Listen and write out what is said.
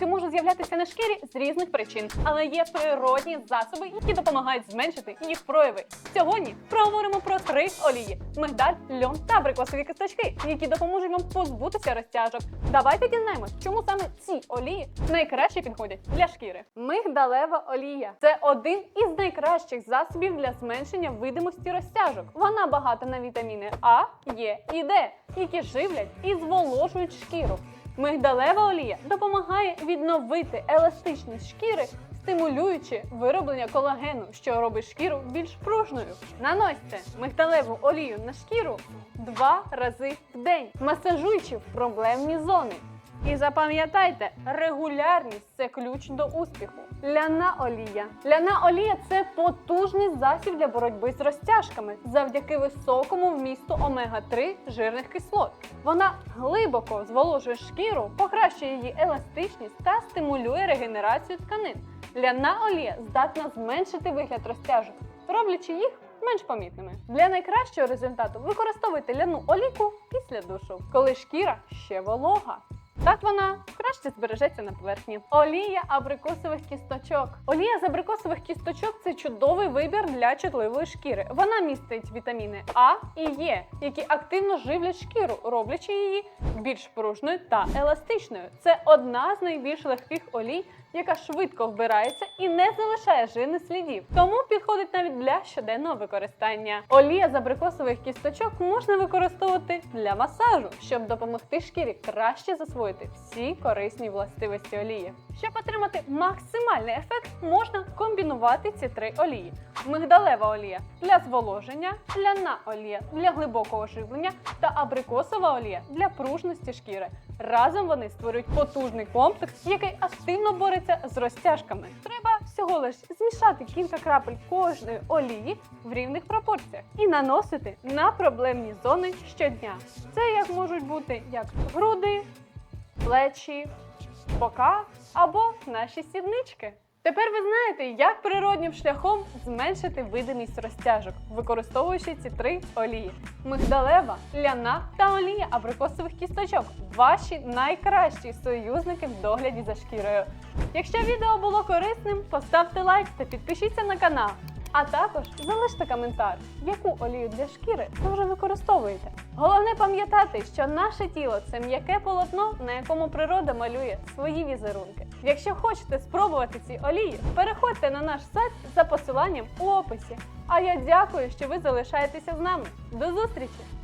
Зморшки можуть з'являтися на шкірі з різних причин, але є природні засоби, які допомагають зменшити їх прояви. Сьогодні проговоримо про три олії: мигдаль, льон та абрикосові кисточки, які допоможуть вам позбутися розтяжок. Давайте дізнаємось, чому саме ці олії найкраще підходять для шкіри. Мигдалева олія це один із найкращих засобів для зменшення видимості розтяжок. Вона багата на вітаміни А, Е і Д, які живлять і зволожують шкіру. Мигдалева олія допомагає відновити еластичність шкіри, стимулюючи вироблення колагену, що робить шкіру більш пружною. Наносьте мигдалеву олію на шкіру два рази в день, масажуючи в проблемні зони. І запам'ятайте, регулярність це ключ до успіху. Ляна олія. Ляна олія це потужний засіб для боротьби з розтяжками завдяки високому вмісту омега-3 жирних кислот. Вона глибоко зволожує шкіру, покращує її еластичність та стимулює регенерацію тканин. Ляна олія здатна зменшити вигляд розтяжок, роблячи їх менш помітними. Для найкращого результату використовуйте ляну олійку після душу, коли шкіра ще волога. Так вона краще збережеться на поверхні. Олія абрикосових кісточок. Олія з абрикосових кісточок це чудовий вибір для чутливої шкіри. Вона містить вітаміни А і Е, які активно живлять шкіру, роблячи її більш пружною та еластичною. Це одна з найбільш легких олій, яка швидко вбирається і не залишає жирних слідів. Тому підходить навіть для щоденного використання. Олія з абрикосових кісточок можна використовувати для масажу, щоб допомогти шкірі краще засвоїти всі корисні властивості олії. Щоб отримати максимальний ефект, можна комбінувати ці три олії: мигдалева олія для зволоження, ляна олія для глибокого живлення та абрикосова олія для пружності шкіри. Разом вони створюють потужний комплекс, який активно бореться з розтяжками. Треба всього лиш змішати кілька крапель кожної олії в рівних пропорціях і наносити на проблемні зони щодня. Це як можуть бути як груди, плечі, бока або наші сіднички. Тепер ви знаєте, як природнім шляхом зменшити видимість розтяжок, використовуючи ці три олії: мигдалева, ляна та олія абрикосових кісточок ваші найкращі союзники в догляді за шкірою. Якщо відео було корисним, поставте лайк та підпишіться на канал. А також залиште коментар, яку олію для шкіри ви вже використовуєте. Головне пам'ятати, що наше тіло це м'яке полотно, на якому природа малює свої візерунки. Якщо хочете спробувати ці олії, переходьте на наш сайт за посиланням у описі. А я дякую, що ви залишаєтеся з нами. До зустрічі!